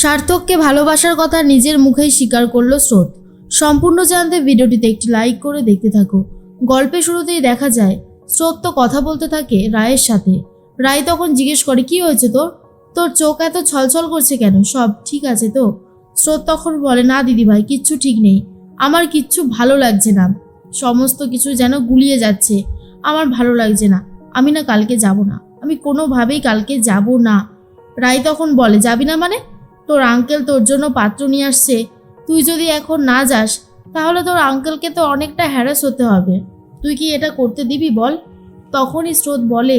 সার্থককে ভালোবাসার কথা নিজের মুখেই স্বীকার করল স্রোত। সম্পূর্ণ জানতে ভিডিওটিতে একটি লাইক করে দেখতে থাকো। গল্পের শুরুতেই দেখা যায়, স্রোত তো কথা বলতে থাকে রায়ের সাথে। রায় তখন জিজ্ঞেস করে, কি হয়েছে তোর? তোর চোখ এত ছলছল করছে কেন? সব ঠিক আছে তো? স্রোত তখন বলে, না দিদিভাই, কিচ্ছু ঠিক নেই। আমার কিচ্ছু ভালো লাগছে না। সমস্ত কিছু যেন গুলিয়ে যাচ্ছে। আমার ভালো লাগছে না। আমি না কালকে যাব না। আমি কোনোভাবেই কালকে যাব না। রায় তখন বলে, যাবি না মানে? তোর আঙ্কেল তোর জন্য পাত্র নিয়ে আসছে। তুই যদি এখন না যাস, তাহলে তোর আঙ্কেলকে তো অনেকটা হ্যারাস হতে হবে। তুই কি এটা করতে দিবি বল? তখনই স্রোত বলে,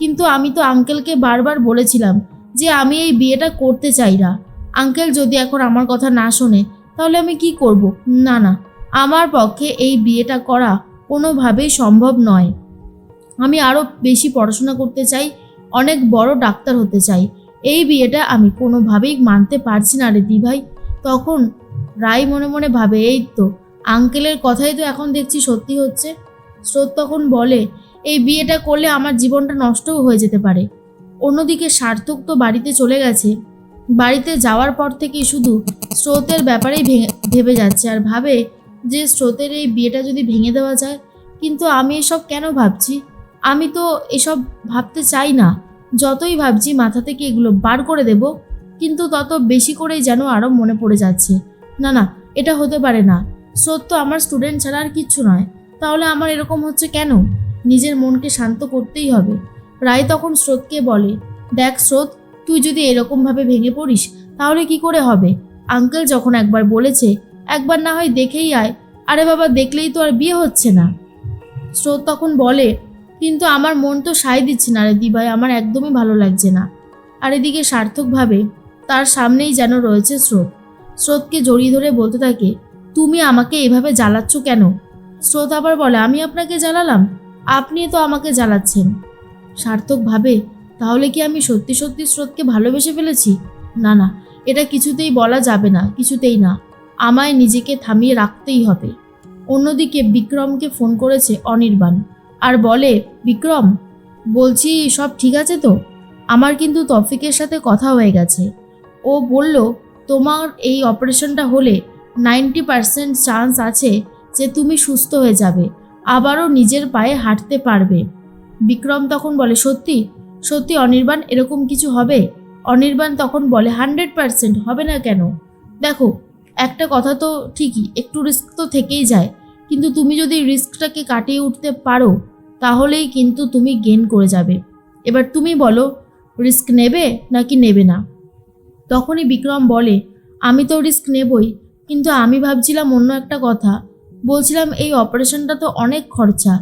কিন্তু আমি তো আঙ্কেলকে বারবার বলেছিলাম যে আমি এই বিয়েটা করতে চাই না। আঙ্কেল যদি এখন আমার কথা না শোনে, তাহলে আমি কি করব? না না, আমার পক্ষে এই বিয়েটা করা কোনোভাবেই সম্ভব নয়। আমি আরও বেশি পড়াশোনা করতে চাই, অনেক বড় ডাক্তার হতে চাই। এই বিয়েটা আমি কোনোভাবেই মানতে পারছি না রে দিভাই। তখন রাই মনে মনে ভাবে, এই তো, আঙ্কেলের কথাই তো এখন দেখছি সত্যি হচ্ছে। স্রোত তখন বলে, এই বিয়েটা করলে আমার জীবনটা নষ্টও হয়ে যেতে পারে। অন্যদিকে সার্থক তো বাড়িতে চলে গেছে। বাড়িতে যাওয়ার পর থেকেই শুধু স্রোতের ব্যাপারেই ভেবে যাচ্ছে আর ভাবে যে স্রোতের এই বিয়েটা যদি ভেঙে দেওয়া যায়, কিন্তু আমি এসব কেন ভাবছি? আমি তো এসব ভাবতে চাই না। যতই ভাবছি মাথা থেকে এগুলো বার করে দেব, কিন্তু তত বেশি করেই যেন আরও মনে পড়ে যাচ্ছে। না না, এটা হতে পারে না। স্রোত তো আমার স্টুডেন্ট ছাড়া আর কিচ্ছু নয়। তাহলে আমার এরকম হচ্ছে কেন? নিজের মনকে শান্ত করতেই হবে। রায় তখন স্রোতকে বলে, দেখ স্রোত, তুই যদি এরকমভাবে ভেঙে পড়িস, তাহলে কি করে হবে? আঙ্কেল যখন একবার বলেছে, একবার না হয় দেখেই আয়। আরে বাবা, দেখলেই তো আর বিয়ে হচ্ছে না। স্রোত তখন বলে কিন্তু আমার মন তো সায় দিচ্ছে না রে দিভাই, আমার একদমই ভালো লাগছে না। আর এদিকে সার্থকভাবে তার সামনেই যেন রয়েছে স্রোত। স্রোতকে জড়িয়ে ধরে বলতে থাকে, তুমি আমাকে এভাবে জ্বালাচ্ছ কেন? স্রোত আবার বলে, আমি আপনাকে জ্বালালাম আপনি তো আমাকে জ্বালাচ্ছেন। সার্থক ভাবে তাহলে কি আমি সত্যি সত্যি স্রোতকে ভালোবেসে ফেলেছি? না না, এটা কিছুতেই বলা যাবে না, কিছুতেই না। আমায় নিজেকে থামিয়ে রাখতেই হবে। অন্যদিকে বিক্রমকে ফোন করেছে অনির্বাণ। আর বলে, বিক্রম, বলছি সব ঠিক আছে তো? আমার কিন্তু তফিকের সাথে কথা হয়ে গেছে। ও বলল, তোমার এই অপারেশনটা হলে নাইনটি পারসেন্ট চান্স আছে যে তুমি সুস্থ হয়ে যাবে, আবারও নিজের পায়ে হাঁটতে পারবে। বিক্রম তখন বলে, সত্যি? সত্যি অনির্বাণ, এরকম কিছু হবে? অনির্বাণ তখন বলে, হান্ড্রেড পারসেন্ট হবে না কেন? দেখো, একটা কথা তো ঠিকই, একটু রিস্ক তো থেকেই যায়, কিন্তু তুমি যদি রিস্কটাকে কাটিয়ে উঠতে পারো তাহলেই কিন্তু তুমি গেন করে যাবে। এবার তুমি বলো রিস্ক নেবে নাকি নেবে না? তখনই বিক্রম বলে, আমি তো রিস্ক নেবই, কিন্তু আমি ভাবছিলাম অন্য একটা কথা। বলছিলাম, এই অপারেশনটা তো অনেক খরচা।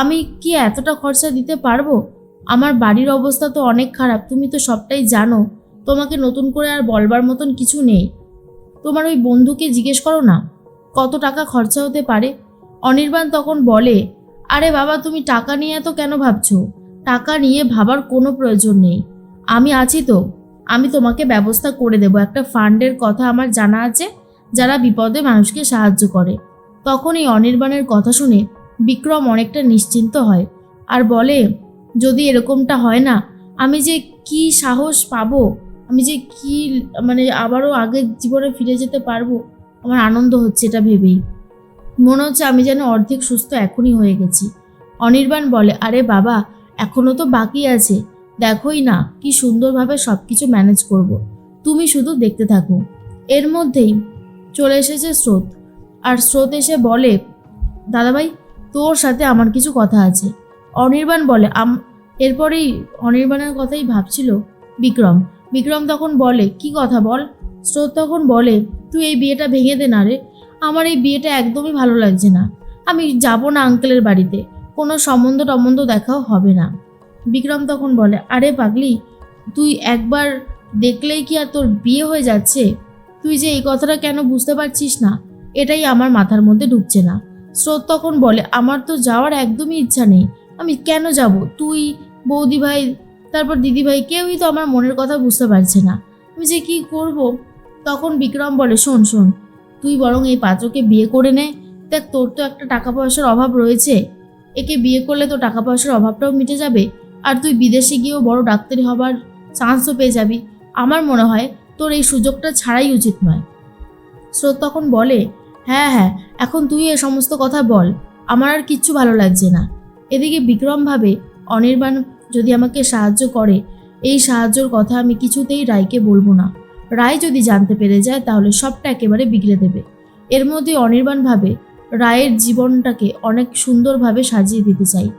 আমি কি এতটা খরচা দিতে পারব? আমার বাড়ির অবস্থা তো অনেক খারাপ, তুমি তো সবটাই জানো। তোমাকে নতুন করে আর বলবার মতন কিছু নেই। তোমার ওই বন্ধুকে জিজ্ঞেস করো না, কত টাকা খরচা হতে পারে? অনির্বাণ তখন বলে আরে বাবা, তুমি টাকা নিয়ে এত কেন ভাবছ? টাকা নিয়ে ভাবার কোনো প্রয়োজন নেই। আমি আছি তো। আমি তোমাকে ব্যবস্থা করে দেব। একটা ফান্ডের কথা আমার জানা আছে, যারা বিপদে মানুষকে সাহায্য করে। তখন এই অনির্বাণের কথা শুনে বিক্রম অনেকটা নিশ্চিন্ত হয় আর বলে, যদি এরকমটা হয় না, আমি যে কি সাহস পাবো? আমি যে কি মানে আবারও আগের জীবনে ফিরে যেতে পারব? আমার আনন্দ হচ্ছে এটা ভেবেই। মনে হচ্ছে আমি যেন অর্ধেক সুস্থ এখনই হয়ে গেছি। অনির্বাণ বলে, আরে বাবা এখনও তো বাকি আছে। দেখোই না, কি সুন্দরভাবে সব কিছু ম্যানেজ করব। তুমি শুধু দেখতে থাকো। এর মধ্যেই চলে এসেছে স্রোত। আর স্রোত এসে বলে, দাদাভাই, তোর সাথে আমার কিছু কথা আছে। অনির্বাণ বলে, আম এরপরেই অনির্বাণের কথাই ভাবছিল বিক্রম। বিক্রম তখন বলে, কি কথা বল? স্রোত তখন বলে, তুই এই বিয়েটা ভেঙে দে না রে। আমার এই বিয়েটা একদমই ভালো লাগছে না। আমি যাব না আঙ্কেলের বাড়িতে। কোনো সম্বন্ধ টম্বন্ধ দেখাও হবে না। বিক্রম তখন বলে, আরে পাগলি, তুই একবার দেখলেই কি আর তোর বিয়ে হয়ে যাচ্ছে? তুই যে এই কথাটা কেন বুঝতে পারছিস না? এটাই আমার মাথার মধ্যে ঢুকছে না। স্রোত তখন বলে, আমার তো যাওয়ার একদমই ইচ্ছা নেই। আমি কেন যাব? তুই বৌদি ভাই তারপর দিদি ভাই কেউই তো আমার মনের কথা বুঝতে পারছে না। আমি যে কি করব? তখন বিক্রম বলে, শোন শোন তুই বরং এই পাত্রকে বিয়ে করে নে। দেখ, তোর তো একটা টাকা পয়সার অভাব রয়েছে। একে বিয়ে করলে তো টাকা পয়সার অভাবটাও মিটে যাবে। আর তুই বিদেশে গিয়েও বড় ডাক্তারি হবার চান্সও পেয়ে যাবি। আমার মনে হয় তোর এই সুযোগটা ছাড়াই উচিত নয়। স্রোত তখন বলে হ্যাঁ হ্যাঁ এখন তুই এ সমস্ত কথা বল। আমার আর কিচ্ছু ভালো লাগছে না। এদিকে বিক্রম ভাবে অনির্বাণ যদি আমাকে সাহায্য করে, এই সাহায্যর কথা আমি কিছুতেই রায়কে বলব না। রায় যদি জানতে পেরে যায়, তাহলে সবটা একেবারে বিগড়ে দেবে। এর মধ্যে অনির্বাণ ভাবে রায়ের জীবনটাকে অনেক সুন্দরভাবে সাজিয়ে দিতে চাই।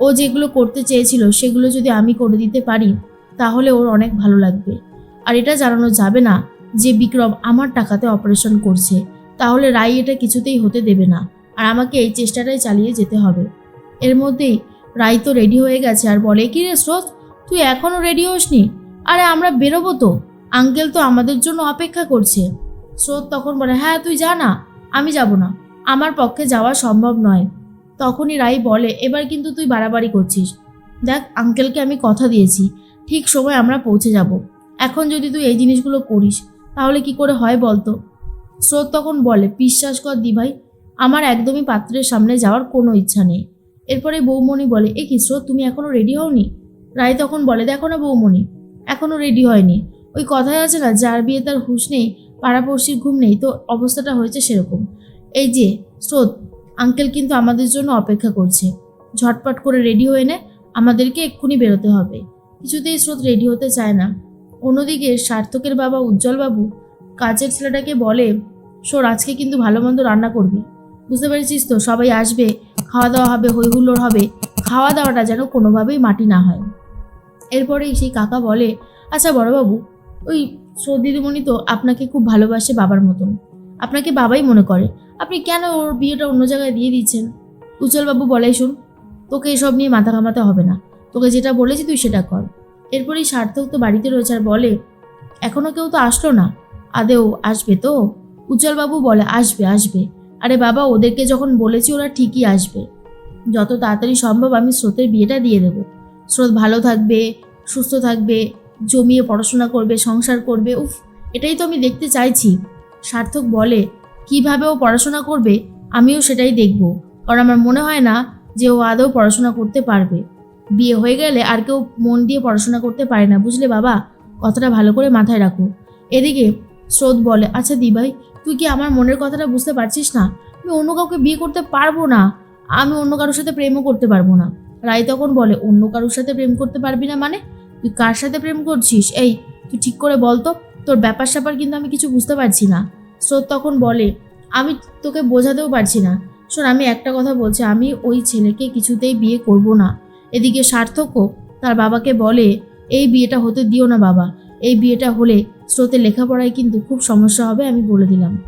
ও যেগুলো করতে চেয়েছিল, সেগুলো যদি আমি করে দিতে পারি, তাহলে ওর অনেক ভালো লাগবে। আর এটা জানানো যাবে না যে বিক্রম আমার টাকাতে অপারেশন করছে, তাহলে রায় এটা কিছুতেই হতে দেবে না। আর আমাকে এই চেষ্টাটাই চালিয়ে যেতে হবে। এর মধ্যেই রায় তো রেডি হয়ে গেছে, আর বলে কি রে স্রোত, তুই এখনও রেডি হসনি? আরে আমরা বেরোবো তো। আঙ্কেল তো আমাদের জন্য অপেক্ষা করছে। স্রোত তখন বলে হ্যাঁ তুই যা না, আমি যাব না। আমার পক্ষে যাওয়া সম্ভব নয়। তখনই রাই বলে, এবার কিন্তু তুই বাড়াবাড়ি করছিস। দেখ, আঙ্কেলকে আমি কথা দিয়েছি। ঠিক সময় আমরা পৌঁছে যাব। এখন যদি তুই এই জিনিসগুলো করিস, তাহলে কি করে হয় বলতো? স্রোত তখন বলে, বিশ্বাস কর দি ভাই আমার একদমই পাত্রের সামনে যাওয়ার কোনো ইচ্ছা নেই। এরপরে বৌমণি বলে, এ কি স্রোত, তুমি এখনও রেডি হওনি? রায় তখন বলে, দেখো না বৌমণি এখনও রেডি হয়নি। ওই কথায় আছে না, যার বিয়ে তার হুঁশ নেই, পাড়াপড়শির ঘুম নেই, তো অবস্থাটা হয়েছে সেরকম। এই যে, স্রোত, আঙ্কেল কিন্তু আমাদের জন্য অপেক্ষা করছে। ঝটপট করে রেডি হয়ে নে, আমাদেরকে এক্ষুনি বেরোতে হবে। কিছুতেই স্রোত রেডি হতে চায় না। অন্যদিকে সার্থকের বাবা উজ্জ্বলবাবু কাজের ছেলেটাকে বলে সোর আজকে কিন্তু ভালো মন্দ রান্না করবি। বুঝতে পেরেছিস তো? সবাই আসবে খাওয়া দাওয়া হবে হই হুল্লোড় হবে। খাওয়া দাওয়াটা যেন কোনোভাবেই মাটি না হয়। এরপরেই সেই কাকা বলে আচ্ছা বড়বাবু ওই দিদিমণি তো আপনাকে খুব ভালোবাসে বাবার মতন। আপনাকে বাবাই মনে করে। আপনি কেন ওর বিয়েটা অন্য জায়গায় দিয়ে দিচ্ছেন? উজ্জ্বলবাবু বলাই শুন, তোকে এসব নিয়ে মাথা ঘামাতে হবে না। তোকে যেটা বলেছি তুই সেটা কর। এরপরেই সার্থক তো বাড়িতে রয়েছে আর বলে এখনও কেউ তো আসলো না। আদেও আসবে তো? উজ্জ্বলবাবু বলে, আসবে আসবে। আরে বাবা, ওদেরকে যখন বলেছি ওরা ঠিকই আসবে। যত তাড়াতাড়ি সম্ভব আমি স্রোতের বিয়েটা দিয়ে দেবো। স্রোত ভালো থাকবে, সুস্থ থাকবে জমিয়ে পড়াশোনা করবে, সংসার করবে, উফ, এটাই তো আমি দেখতে চাইছি। সার্থক বলে, কীভাবে ও পড়াশোনা করবে? আমিও সেটাই দেখব। কারণ আমার মনে হয় না যে ও আদৌ পড়াশোনা করতে পারবে। বিয়ে হয়ে গেলে আর কেউ মন দিয়ে পড়াশোনা করতে পারে না, বুঝলে বাবা? কথাটা ভালো করে মাথায় রাখো। এদিকে স্রোত বলে আচ্ছা দিভাই, তুই কি আমার মনের কথাটা বুঝতে পারছিস না? আমি অন্য কাউকে বিয়ে করতে পারব না। আমি অন্য কারোর সাথে প্রেমও করতে পারব না। রাই তখন বলে, অন্য কারোর সাথে প্রেম করতে পারবি না মানে? তুই কার সাথে প্রেম করছিস? এই, তুই ঠিক করে বল তো। তোর ব্যাপার স্যাপার কিন্তু আমি কিছু বুঝতে পারছি না। স্রোত তখন বলে, আমি তোকে বোঝাতেও পারছি না। শোন, আমি একটা কথা বলছি, আমি ওই ছেলেকে কিছুতেই বিয়ে করব না। এদিকে সার্থকও তার বাবাকে বলে, এই বিয়েটা হতে দিও না বাবা। এই বিয়েটা হলে স্রোতের লেখাপড়ায় কিন্তু খুব সমস্যা হবে, আমি বলে দিলাম।